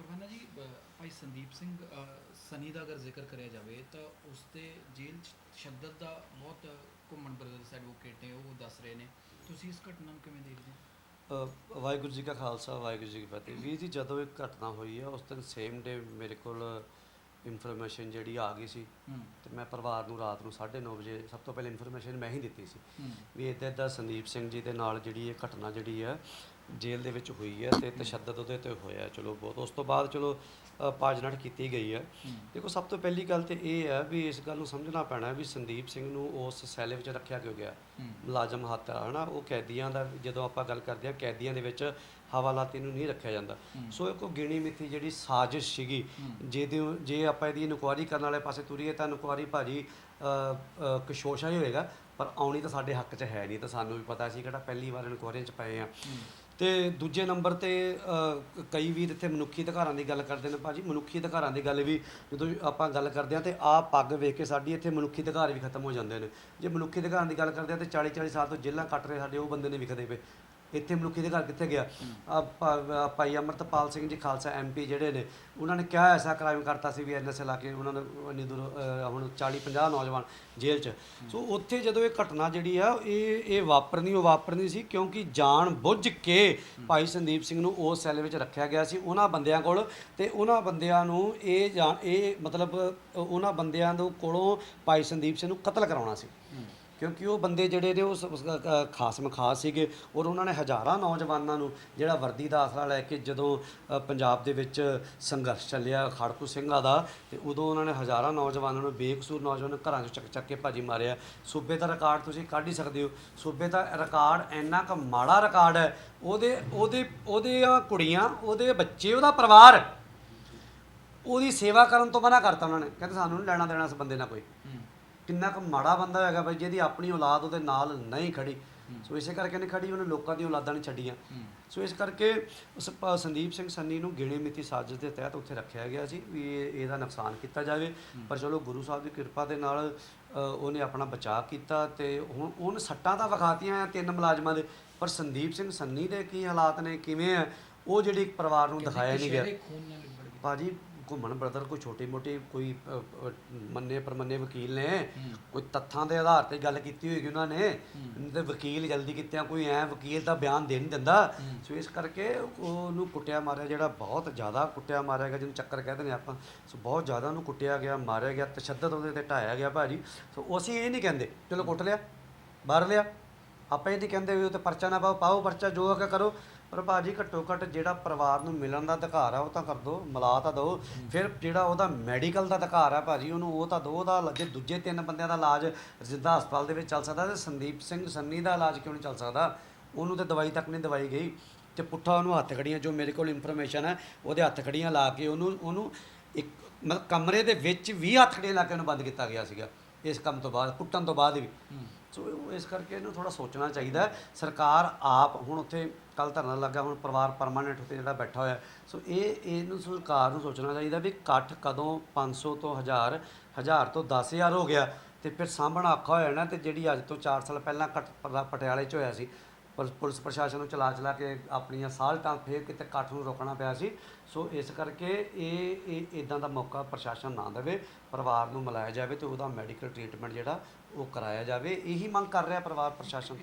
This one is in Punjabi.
ਪਰਵਾਨਾ ਜੀ ਬ- ਭਾਈ ਸੰਦੀਪ ਸਿੰਘ ਅ, ਸਨੀ ਦਾ ਅਗਰ ਜ਼ਿਕਰ ਕਰਿਆ ਜਾਵੇ ਤਾਂ ਉਸ ਤੇ ਜੇਲ੍ਹ 'ਚ ਤਸ਼ੱਦਦ ਦਾ ਬਹੁਤ ਘੁੰਮਣ ਬ੍ਰਦਰਸ ਐਡਵੋਕੇਟ ਨੇ ਉਹ ਦੱਸ ਰਹੇ ਨੇ। ਤੁਸੀਂ ਇਸ ਘਟਨਾ ਨੂੰ ਕਿਵੇਂ ਦੇਖਦੇ ਹੋ? ਅ, ਵਾਹਿਗੁਰੂ ਜੀ ਕਾ ਖਾਲਸਾ ਵਾਹਿਗੁਰੂ ਜੀ ਕੀ ਫਤਿਹ। ਵੀਰ ਜੀ ਜਦੋਂ ਇਹ ਘਟਨਾ ਹੋਈ ਹੈ ਉਸ ਦਿਨ ਸੇਮ ਡੇ ਮੇਰੇ ਕੋਲ ਇਨਫੋਰਮੇਸ਼ਨ ਜਿਹੜੀ ਆ ਗਈ ਸੀ। ਹੂੰ। ਤੇ ਮੈਂ ਪਰਿਵਾਰ ਨੂੰ ਰਾਤ ਨੂੰ 9:30 ਵਜੇ ਸਭ ਤੋਂ ਪਹਿਲੇ ਇਨਫੋਰਮੇਸ਼ਨ ਮੈਂ ਹੀ ਦਿੱਤੀ ਸੀ। ਹੂੰ। ਵੀ ਇੱਦਾਂ ਇੱਦਾਂ ਸੰਦੀਪ ਸਿੰਘ ਜੀ ਦੇ ਨਾਲ ਜਿਹੜੀ ਇਹ ਘਟਨਾ ਜਿਹੜੀ ਹੈ ਜੇਲ੍ਹ ਦੇ ਵਿੱਚ ਹੋਈ ਹੈ ਤੇ ਤਸ਼ੱਦਦ ਉਹਦੇ ਤੇ ਹੋਇਆ ਚਲੋ ਬਹੁਤ ਉਸ ਤੋਂ ਬਾਅਦ ਚਲੋ ਪਾਜਨਟ ਕੀਤੀ ਗਈ ਹੈ। ਹੂੰ। ਦੇਖੋ ਸਭ ਤੋਂ ਪਹਿਲੀ ਗੱਲ ਤੇ ਇਹ ਹੈ ਵੀ ਇਸ ਗੱਲ ਨੂੰ ਸਮਝਣਾ ਪੈਣਾ ਵੀ ਸੰਦੀਪ ਸਿੰਘ ਨੂੰ ਉਸ ਸੈੱਲ ਵਿੱਚ ਰੱਖਿਆ ਕਿਉਂ ਗਿਆ? ਹੂੰ। ਮੁਲਾਜ਼ਮ ਹੱਥ ਆ ਹਨਾ? ਉਹ ਕੈਦੀਆਂ ਦਾ ਜਦੋਂ ਆਪਾਂ ਗੱਲ ਕਰਦੇ ਹਾਂ ਕੈਦੀਆਂ ਦੇ ਵਿੱਚ ਹਵਾਲਾਤੀ ਨੂੰ ਨਹੀਂ ਰੱਖਿਆ ਜਾਂਦਾ। ਹੂੰ। ਸੋ ਇਹ ਕੋਈ ਗਿਣੀ ਮਿੱਥੀ ਜਿਹੜੀ ਸਾਜ਼ਿਸ਼ ਸੀਗੀ ਹੂੰ। ਜਿਹਦੇ ਜੇ ਆਪਾਂ ਇਹਦੀ ਇਨਕੁਆਰੀ ਕਰਨ ਵਾਲੇ ਪਾਸੇ ਤੁਰੀਏ ਤਾਂ ਇਨਕੁਆਰੀ ਭਾਜੀ ਕਸ਼ੋਸ਼ਾ ਹੀ ਹੋਏਗਾ ਪਰ ਆਉਣੀ ਤਾਂ ਸਾਡੇ ਹੱਕ 'ਚ ਹੈ ਨਹੀਂ। ਤਾਂ ਸਾਨੂੰ ਵੀ ਪਤਾ ਸੀ ਕਿਹੜਾ ਪਹਿਲੀ ਵਾਰ ਇਨਕੁਆਰੀ 'ਚ ਪਏ ਆ ਹੂੰ। ਤੇ ਦੂਜੇ ਨੰਬਰ ਤੇ ਅ, ਕਈ ਵੀਰ ਇੱਥੇ ਮਨੁੱਖੀ ਅਧਿਕਾਰਾਂ ਦੀ ਗੱਲ ਕਰਦੇ ਨੇ ਭਾਜੀ। ਮਨੁੱਖੀ ਅਧਿਕਾਰਾਂ ਦੀ ਗੱਲ ਵੀ ਜਦੋਂ ਆਪਾਂ ਗੱਲ ਕਰਦੇ ਹਾਂ ਤੇ ਆਹ ਪੱਗ ਵੇਖ ਕੇ ਸਾਡੀ ਇੱਥੇ ਮਨੁੱਖੀ ਅਧਿਕਾਰ ਵੀ ਖਤਮ ਹੋ ਜਾਂਦੇ ਨੇ। ਜੇ ਮਨੁੱਖੀ ਅਧਿਕਾਰਾਂ ਦੀ ਗੱਲ ਕਰਦੇ ਹਾਂ ਤੇ 40 40 ਸਾਲ ਤੋਂ ਜੇਲ੍ਹਾਂ ਕੱਟ ਰਹੇ ਸਾਡੇ ਉਹ ਬੰਦੇ ਨੇ ਵਿਖਦੇ ਪਏ। ਇੱਥੇ ਮਨੁੱਖੀ ਅਧਿਕਾਰ ਕਿੱਥੇ ਗਿਆ? ਆ ਭਾਈ ਅਮਰਤਪਾਲ ਸਿੰਘ ਜੀ ਖਾਲਸਾ ਐਮਪੀ ਜਿਹੜੇ ਨੇ ਉਹਨਾਂ ਨੇ ਕਿਹਾ ਐਸਾ ਕ੍ਰਾਈਮ ਕਰਤਾ ਸੀ ਵੀ ਐਨਐਸਏ ਲਾ ਕੇ ਉਹਨਾਂ ਨੂੰ ਇੰਨੀ ਦੂਰ ਹੁਣ 40 50 ਨੌਜਵਾਨ ਜੇਲ੍ਹ 'ਚ। ਸੋ ਉੱਥੇ ਜਦੋਂ ਇਹ ਘਟਨਾ ਜਿਹੜੀ ਆ ਇਹ ਇਹ ਵਾਪਰਨੀ ਉਹ ਵਾਪਰਨੀ ਸੀ ਕਿਉਂਕਿ ਜਾਣ ਬੁੱਝ ਕੇ ਭਾਈ ਸੰਦੀਪ ਸਿੰਘ ਨੂੰ ਉਸ ਸੈੱਲ ਵਿੱਚ ਰੱਖਿਆ ਗਿਆ ਸੀ ਉਹਨਾਂ ਬੰਦਿਆਂ ਕੋਲ ਤੇ ਉਹਨਾਂ ਬੰਦਿਆਂ ਨੂੰ ਇਹ ਜਾਂ ਇਹ ਮਤਲਬ ਉਹਨਾਂ ਬੰਦਿਆਂ ਦੇ ਕੋਲੋਂ ਭਾਈ ਸੰਦੀਪ ਸਿੰਘ ਨੂੰ ਕਤਲ ਕਰਾਉਣਾ ਸੀ। ਕਿਉਂਕਿ ਉਹ ਬੰਦੇ ਜਿਹੜੇ ਨੇ ਉਹ ਸ- ਸ- ਅ, ਖਾਸ ਮਖਾਸ ਸੀਗੇ ਔਰ ਉਹਨਾਂ ਨੇ ਹਜ਼ਾਰਾਂ ਨੌਜਵਾਨਾਂ ਨੂੰ ਜਿਹੜਾ ਵਰਦੀ ਦਾ ਆਸਰਾ ਲੈ ਕੇ ਜਦੋਂ ਅ, ਪੰਜਾਬ ਦੇ ਵਿੱਚ ਸੰਘਰਸ਼ ਚੱਲਿਆ ਖਾੜਕੂ ਸਿੰਘਾਂ ਦਾ ਤੇ ਉਦੋਂ ਉਹਨਾਂ ਨੇ ਹਜ਼ਾਰਾਂ ਨੌਜਵਾਨਾਂ ਨੂੰ ਬੇਕਸੂਰ ਨੌਜਵਾਨਾਂ ਨੂੰ ਘਰਾਂ 'ਚੋਂ ਚੱਕ ਚੱਕ ਕੇ ਭਾਜੀ ਮਾਰਿਆ। ਸੂਬੇ ਦਾ ਰਿਕਾਰਡ ਤੁਸੀਂ ਕੱਢ ਹੀ ਸਕਦੇ ਹੋ। ਸੂਬੇ ਦਾ ਰਿਕਾਰਡ ਇੰਨਾ ਕੁ ਮਾੜਾ ਰਿਕਾਰਡ ਹੈ ਉਹਦੇ ਉਹਦੇ ਉਹਦੀਆਂ ਕੁੜੀਆਂ ਉਹਦੇ ਬੱਚੇ ਉਹਦਾ ਪਰਿਵਾਰ ਉਹਦੀ ਸੇਵਾ ਕਰਨ ਤੋਂ ਮਨਾ ਕਰਤਾ ਉਹਨਾਂ ਨੇ। ਕਹਿੰਦੇ ਸਾਨੂੰ ਨਹੀਂ ਲੈਣਾ ਦੇਣਾ ਇਸ ਬੰਦੇ ਨਾਲ ਕੋਈ। ਕਿੰਨਾ ਕੁ ਮਾੜਾ ਬੰਦਾ ਹੈਗਾ ਬਈ ਜਿਹਦੀ ਆਪਣੀ ਔਲਾਦ ਉਹਦੇ ਨਾਲ ਨਹੀਂ ਖੜੀ। ਸੋ ਇਸੇ ਕਰਕੇ ਨਹੀਂ ਖੜੀ ਉਹਨੇ ਲੋਕਾਂ ਦੀਆਂ ਔਲਾਦਾਂ ਨਹੀਂ ਛੱਡੀਆਂ। ਸੋ ਇਸ ਕਰਕੇ ਉਸ ਪ- ਸੰਦੀਪ ਸਿੰਘ ਸੰਨੀ ਨੂੰ ਗਿਣੇ ਮਿੱਤੀ ਸਾਜ਼ਿਸ਼ ਦੇ ਤਹਿਤ ਉੱਥੇ ਰੱਖਿਆ ਗਿਆ ਸੀ ਵੀ ਇਹ- ਇਹਦਾ ਨੁਕਸਾਨ ਕੀਤਾ ਜਾਵੇ। ਪਰ ਚਲੋ ਗੁਰੂ ਸਾਹਿਬ ਦੀ ਕਿਰਪਾ ਦੇ ਨਾਲ ਅ, ਉਹਨੇ ਆਪਣਾ ਬਚਾਅ ਕੀਤਾ ਤੇ ਹੁਣ ਉਹਨ ਸੱਟਾਂ ਤਾਂ ਵਿਖਾਤੀਆਂ ਆ ਤਿੰਨ ਮੁਲਾਜ਼ਮਾਂ ਦੇ ਪਰ ਸੰਦੀਪ ਸਿੰਘ ਸੰਨੀ ਦੇ ਕੀ ਹਾਲਾਤ ਨੇ ਕਿਵੇਂ ਆ ਉਹ ਜਿਹੜੀ ਪਰਿਵਾਰ ਨੂੰ ਦਿਖਾਇਆ ਨਹੀਂ ਗਿਆ। ਖੂਨ ਨਾਲ ਲਿਬੜ ਗਏ। ਭਾਜੀ ਘੁੰਮਣ ਬ੍ਰਦਰ ਕੋਈ ਛੋਟੀ ਮੋਟੀ ਕੋਈ ਅ, ਅ, ਮੰਨੇ ਪਰਮੰਨੇ ਵਕੀਲ ਨੇ। ਕੋਈ ਤੱਥਾਂ ਦੇ ਆਧਾਰ ਤੇ ਗੱਲ ਕੀਤੀ ਹੋਏਗੀ ਉਹਨਾਂ ਨੇ ਤੇ ਵਕੀਲ ਜਲਦੀ ਕੀਤਿਆਂ ਕੋਈ ਐ ਵਕੀਲ ਤਾਂ ਬਿਆਨ ਦੇ ਨਹੀਂ ਦਿੰਦਾ। ਸੋ ਇਸ ਕਰਕੇ ਉਹਨੂੰ ਕੁੱਟਿਆ ਮਾਰਿਆ ਜਿਹੜਾ ਬਹੁਤ ਜ਼ਿਆਦਾ ਕੁੱਟਿਆ ਮਾਰਿਆ ਗਿਆ ਜਿਹਨੂੰ ਚੱਕਰ ਕਹਿੰਦੇ ਨੇ ਆਪਾਂ। ਸੋ ਬਹੁਤ ਜ਼ਿਆਦਾ ਉਹਨੂੰ ਕੁੱਟਿਆ ਗਿਆ ਮਾਰਿਆ ਗਿਆ ਤਸ਼ੱਦਦ ਉਹਦੇ ਤੇ ਢਾਇਆ ਗਿਆ ਭਾਜੀ। ਸੋ ਅਸੀਂ ਇਹ ਨਹੀਂ ਕਹਿੰਦੇ ਚਲੋ ਕੁੱਟ ਲਿਆ ਮਾਰ ਲਿਆ। ਆਪਾਂ ਇਹ ਨਹੀਂ ਕਹਿੰਦੇ ਵੀ ਉਹ ਤੇ ਪਰਚਾ ਨਾ ਪਾਓ ਪਾਓ ਪਰਚਾ, ਜੋ ਹੈਗਾ ਕਰੋ। ਪਰ ਭਾਜੀ ਘੱਟੋ ਘੱਟ ਜਿਹੜਾ ਪਰਿਵਾਰ ਨੂੰ ਮਿਲਣ ਦਾ ਅਧਿਕਾਰ ਆ, ਉਹ ਤਾਂ ਕਰ ਦੋ, ਮਿਲਾ ਤਾਂ ਦੋ। ਫਿਰ ਜਿਹੜਾ ਉਹਦਾ ਮੈਡੀਕਲ ਦਾ ਅਧਿਕਾਰ ਆ ਭਾਜੀ, ਉਹਨੂੰ ਉਹ ਤਾਂ ਦਿਓ ਉਹਦਾ ਜੇ ਦੂਜੇ ਤਿੰਨ ਬੰਦਿਆਂ ਦਾ ਇਲਾਜ ਜਿੱਦਾਂ ਹਸਪਤਾਲ ਦੇ ਵਿੱਚ ਚੱਲ ਸਕਦਾ ਤੇ ਸੰਦੀਪ ਸਿੰਘ ਸੰਨੀ ਦਾ ਇਲਾਜ ਕਿਉਂ ਨਹੀਂ ਚੱਲ ਸਕਦਾ? ਉਹਨੂੰ ਤੇ ਦਵਾਈ ਤੱਕ ਨਹੀਂ ਦਵਾਈ ਗਈ। ਤੇ ਪੁੱਠਾ ਉਹਨੂੰ ਹੱਥ ਖੜੀਆਂ, ਜੋ ਮੇਰੇ ਕੋਲ ਇਨਫੋਰਮੇਸ਼ਨ ਹੈ ਉਹਦੇ ਹੱਥ ਖੜੀਆਂ ਲਾ ਕੇ ਉਹਨੂੰ ਉਹਨੂੰ ਇੱਕ ਮਤਲਬ ਕਮਰੇ ਦੇ ਵਿੱਚ ਵੀ ਹੱਥ ਖੜੀਆਂ ਲਾ ਕੇ ਉਹਨੂੰ ਬੰਦ ਕੀਤਾ ਗਿਆ ਸੀਗਾ। ਇਸ ਕੰਮ ਤੋਂ ਬਾਅਦ ਕੁੱਟਣ ਤੋਂ ਬਾਅਦ ਵੀ। ਸੋ ਇਸ ਕਰਕੇ ਇਹਨੂੰ ਥੋੜਾ ਸੋਚਣਾ ਚਾਹੀਦਾ ਹੈ। ਸਰਕਾਰ ਆਪ ਹੁਣ ਉੱਥੇ ਕੱਲ ਧਰਨਾ ਲੱਗਾ ਹੁਣ ਪਰਿਵਾਰ ਪਰਮਾਨੈਂਟ ਉੱਤੇ ਜਿਹੜਾ ਬੈਠਾ ਹੋਇਆ। ਸੋ ਇਹ ਇਹਨੂੰ ਸਰਕਾਰ ਨੂੰ ਸੋਚਣਾ ਚਾਹੀਦਾ ਵੀ ਇਕੱਠ ਕਦੋਂ 500 ਤੋਂ 1000 1000 ਤੋਂ 10000 ਹੋ ਗਿਆ ਤੇ ਫਿਰ ਸਾਂਭਣਾ ਔਖਾ ਹੋ ਜਾਣਾ ਤੇ ਜਿਹੜੀ ਅੱਜ ਤੋਂ 4 ਸਾਲ ਪਹਿਲਾਂ ਕੱਟ ਪਟਿਆਲੇ 'ਚ ਹੋਇਆ ਸੀ ਪੁਲਿਸ ਪੁਲਿਸ ਪ੍ਰਸ਼ਾਸਨ ਨੂੰ ਚਲਾ ਚਲਾ ਕੇ ਆਪਣੀਆਂ ਸਾਲਟਾਂ ਫੇਰ ਕਿਤੇ ਇਕੱਠ ਨੂੰ ਰੋਕਣਾ ਪਿਆ ਸੀ। ਸੋ ਇਸ ਕਰਕੇ ਇਹ ਇਹ ਇਦਾਂ ਦਾ ਮੌਕਾ ਪ੍ਰਸ਼ਾਸਨ ਨਾ ਦੇਵੇ, ਪਰਿਵਾਰ ਨੂੰ ਮਿਲਾਇਆ ਜਾਵੇ ਤੇ ਉਹਦਾ ਮੈਡੀਕਲ ਟ੍ਰੀਟਮੈਂਟ ਜਿਹੜਾ ਉਹ ਕਰਾਇਆ ਜਾਵੇ। ਇਹੀ ਮੰਗ ਕਰ ਰਿਹਾ ਪਰਿਵਾਰ ਪ੍ਰਸ਼ਾਸਨ।